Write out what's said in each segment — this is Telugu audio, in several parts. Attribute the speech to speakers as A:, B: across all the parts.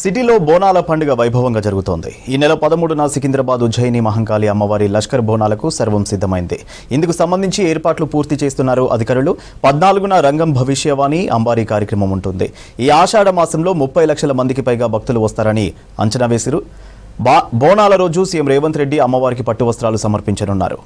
A: సిటీలో బోనాల పండుగ వైభవంగా జరుగుతోంది. ఈ నెల పదమూడున సికింద్రాబాద్ ఉజ్జయిని మహంకాళి అమ్మవారి లష్కర్ బోనాలకు సర్వం సిద్ధమైంది. ఇందుకు సంబంధించి ఏర్పాట్లు పూర్తి చేస్తున్నారు అధికారులు. పద్నాలుగున రంగం భవిష్యవాణి అంబారీ కార్యక్రమం ఉంటుంది. ఈ ఆషాఢ మాసంలో ముప్పై లక్షల మందికి పైగా భక్తులు వస్తారని అంచనా వేసిరు. బా బోనాల రోజు సీఎం రేవంత్ రెడ్డి అమ్మవారికి పట్టు వస్త్రాలు సమర్పించనున్నారు.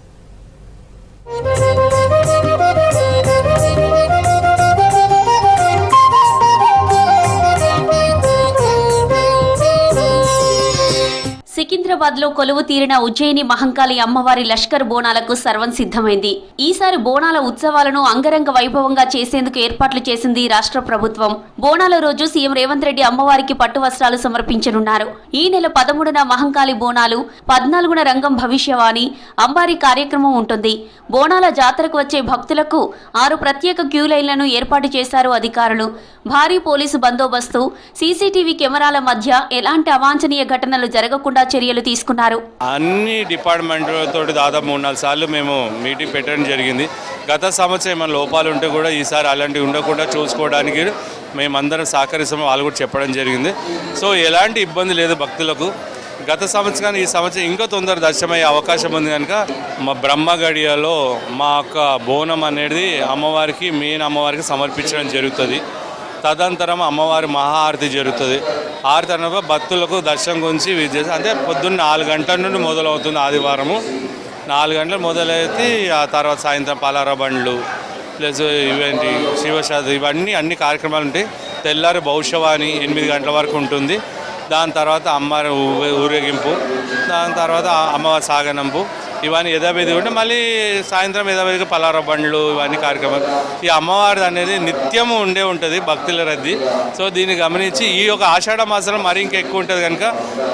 B: హైదరాబాద్లో కొలువు తీరిన ఉజ్జయిని మహంకాళి అమ్మవారి లష్కర్ బోనాలకు సర్వం సిద్ధమైంది. ఈసారి బోనాల ఉత్సవాలను అంగరంగ వైభవంగా చేసేందుకు ఏర్పాట్లు చేసింది రాష్ట్ర ప్రభుత్వం. బోనాల రోజు సీఎం రేవంత్ రెడ్డి అమ్మవారికి పట్టు వస్త్రాలు సమర్పించనున్నారు. ఈ నెల పదమూడున మహంకాళి బోనాలు పద్నాలుగున రంగం భవిష్యవాణి అంబారి కార్యక్రమం ఉంటుంది. బోనాల జాతరకు వచ్చే భక్తులకు ఆరు ప్రత్యేక క్యూ లైన్లను ఏర్పాటు చేశారు అధికారులు. భారీ పోలీసు బందోబస్తు సీసీటీవీ కెమెరాల మధ్య ఎలాంటి అవాంఛనీయ ఘటనలు జరగకుండా చర్యలు తీసుకున్నారు.
C: అన్ని డిపార్ట్మెంట్లతో దాదాపు మూడు నాలుగు సార్లు మేము మీటింగ్ పెట్టడం జరిగింది. గత సంవత్సరం ఏమైనా లోపాలు ఉంటే కూడా ఈసారి అలాంటివి ఉండకుండా చూసుకోవడానికి మేమందరం సహకరిస్తాము వాళ్ళు కూడా చెప్పడం జరిగింది. సో ఎలాంటి ఇబ్బంది లేదు భక్తులకు. గత సంవత్సరాన్ని ఈ సంవత్సరం ఇంకా తొందర దర్శనమయ్యే అవకాశం ఉంది కనుక మా బ్రహ్మగడియలో మా యొక్క బోనం అనేది అమ్మవారికి మెయిన్ అమ్మవారికి సమర్పించడం జరుగుతుంది. తదనంతరం అమ్మవారి మహాహారతి జరుగుతుంది. ఆరతి అనగా భక్తులకు దర్శనం గురించి విద్య అంటే పొద్దున్న నాలుగు గంటల నుండి మొదలవుతుంది ఆదివారము. నాలుగు గంటలు మొదలైతే ఆ తర్వాత సాయంత్రం పలార బండ్లు ప్లస్ ఇవేంటి శివశాది ఇవన్నీ అన్ని కార్యక్రమాలు ఉంటాయి. తెల్లారి భవిష్యవాణి ఎనిమిది గంటల వరకు ఉంటుంది. దాని తర్వాత అమ్మవారి ఊరేగింపు దాని తర్వాత అమ్మవారి సాగనంపు ఇవన్నీ యథావిధి ఉంటే మళ్ళీ సాయంత్రం యథావిధిగా పలార బండ్లు ఇవన్నీ కార్యక్రమాలు. ఈ అమ్మవారి అనేది నిత్యము ఉండే ఉంటుంది భక్తుల రద్దీ. సో దీన్ని గమనించి ఈ యొక్క ఆషాఢ మాసంలో మరి ఇంకెక్కువ ఉంటుంది కనుక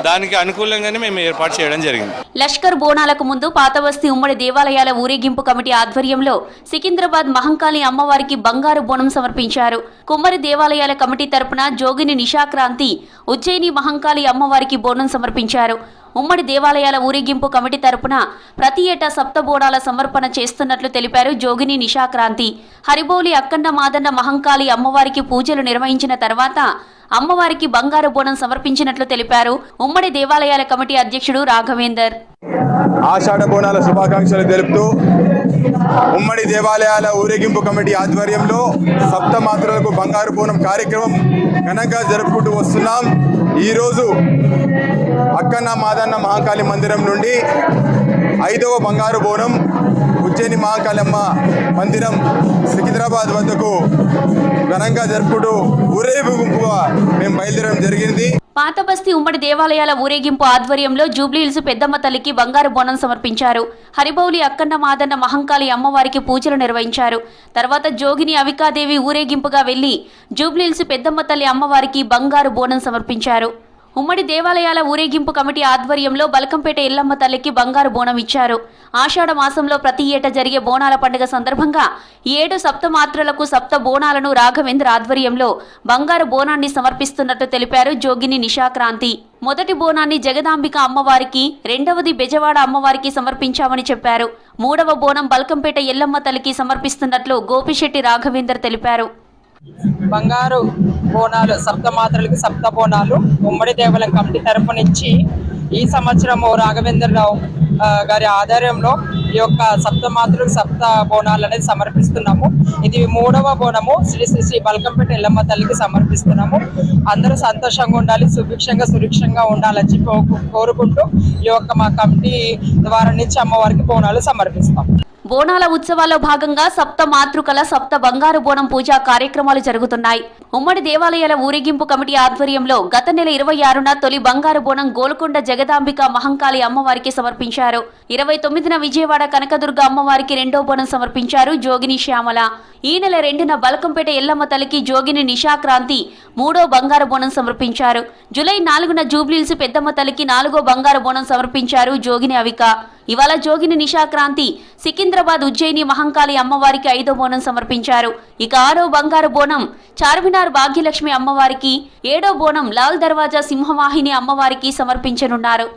C: దానికి అనుకూలంగానే మేము ఏర్పాటు చేయడం జరిగింది.
B: లష్కర్ బోనాలకు ముందు పాతబస్తీ ఉమ్మడి దేవాలయాల ఊరేగింపు కమిటీ ఆధ్వర్యంలో సికింద్రాబాద్ మహంకాళి అమ్మవారికి బంగారు బోనం సమర్పించారు. కుమ్మరి దేవాలయాల కమిటీ తరపున జోగిని నిషాక్రాంతి ఉజ్జయిని మహంకాళి అమ్మవారికి బోనం సమర్పించారు. ఉమ్మడి దేవాలయాల ఊరేగింపు కమిటీ తరపున ప్రతి ఏటా సప్తబోడాల సమర్పణ చేస్తున్నట్లు తెలిపారు జోగిని నిషాక్రాంతి. హరిబౌలి అక్కన్న మాదన్న మహంకాళి అమ్మవారికి పూజలు నిర్వహించిన తర్వాత అమ్మవారికి బంగారు బోనం సమర్పించినట్లు తెలిపారు ఉమ్మడి దేవాలయాల కమిటీ అధ్యక్షుడు రాఘవేందర్.
D: ఆషాఢ బోనాల శుభాకాంక్షలు తెలుపుతూ ఉమ్మడి దేవాలయాల ఊరేగింపు కమిటీ ఆధ్వర్యంలో సప్త మాత్రలకు బంగారు బోనం కార్యక్రమం ఘనంగా జరుపుకుంటూ వస్తున్నాం. ఈరోజు అక్కన్న మాదన్న మహాకాళి మందిరం నుండి ఐదవ బంగారు బోనం ఉజ్జయిని మహాకాళమ్మ మందిరం సికింద్రాబాద్ వద్దకు ఘనంగా జరుపుకుంటూ ఊరేగింపుగా మేము బయలుదేరడం జరిగింది.
B: పాతబస్తి ఉమ్మడి దేవాలయాల ఊరేగింపు ఆధ్వర్యంలో జూబ్లీహిల్స్ పెద్దమ్మ తల్లికి బంగారు బోనం సమర్పించారు. హరిబౌలి అక్కన్న మాదన్న మహంకాళి అమ్మవారికి పూజలు నిర్వహించారు. తర్వాత జోగిని అవికాదేవి ఊరేగింపుగా వెళ్ళి జూబ్లీహిల్స్ పెద్దమ్మ తల్లి అమ్మవారికి బంగారు బోనం సమర్పించారు. ఉమ్మడి దేవాలయాల ఊరేగింపు కమిటీ ఆధ్వర్యంలో బలకంపేట ఎల్లమ్మ తల్లికి బంగారు బోనం ఇచ్చారు. ఆషాఢ మాసంలో ప్రతి ఏటా జరిగే బోనాల పండుగ సందర్భంగా ఏడు ఏడు సప్తమాత్రలకు సప్త బోనాలను రాఘవేంద్ర ఆధ్వర్యంలో బంగారు బోనాన్ని సమర్పిస్తున్నట్టు తెలిపారు జోగిని నిషాక్రాంతి. మొదటి బోనాన్ని జగదాంబిక అమ్మవారికి రెండవది బెజవాడ అమ్మవారికి సమర్పించామని చెప్పారు. మూడవ బోనం బల్కంపేట ఎల్లమ్మ తల్లికి సమర్పిస్తున్నట్లు గోపిశెట్టి రాఘవేందర్ తెలిపారు.
E: బంగారు బోనాలు సప్త మాత్రలకి సప్త బోనాలు ఉమ్మడి దేవాలయం కమిటీ తరపునిచ్చి ఈ సంవత్సరము రాఘవేంద్రరావు గారి ఆధ్వర్యంలో ఈ యొక్క సప్త మాతృలకు సప్త బోనాలు అనేది సమర్పిస్తున్నాము. ఇది మూడవ బోనము. శ్రీ శ్రీ శ్రీ బల్కంపేట ఎల్లమ్మ తల్లికి సమర్పిస్తున్నాము. అందరూ సంతోషంగా ఉండాలి సుభిక్షంగా సురక్షంగా ఉండాలని చెప్పి కో- కోరుకుంటూ ఈ యొక్క మా కమిటీ ద్వారా నుంచి అమ్మవారికి బోనాలు సమర్పిస్తాం
B: బోనాల ఉత్సవాల్లో భాగంగా సప్త మాతృకల సప్త బంగారు బోనం పూజా కార్యక్రమాలు జరుగుతున్నాయి. ఉమ్మడి దేవాలయాల ఊరేగింపు కమిటీ ఆధ్వర్యంలో గత నెల ఇరవై ఆరున తొలి బంగారు బోనం గోల్కొండ జగదాంబిక మహంకాళి అమ్మవారికి సమర్పించారు. ఇరవై తొమ్మిదిన విజయవాడ కనకదుర్గ అమ్మవారికి రెండో బోనం సమర్పించారు జోగిని శ్యామల. ఈ నెల రెండున బలకంపేట ఎల్లమ్మ తల్లికి జోగిని నిషాక్రాంతి మూడో బంగారు బోనం సమర్పించారు. జూలై నాలుగున జూబ్లీల్స్ పెద్దమ్మ తల్లికి నాలుగో బంగారు బోనం సమర్పించారు జోగిని అవిక. ఇవాళ జోగిని నిషాక్రాంతి సికింద్రాబాద్ ఉజ్జయిని మహంకాళి అమ్మవారికి ఐదో బోనం సమర్పించారు. ఇక ఆరో బంగారు బోనం చార్మినార్ భాగ్యలక్ష్మి అమ్మవారికి ఏడో బోనం లాల్ దర్వాజా సింహవాహిని అమ్మవారికి సమర్పించనున్నారు.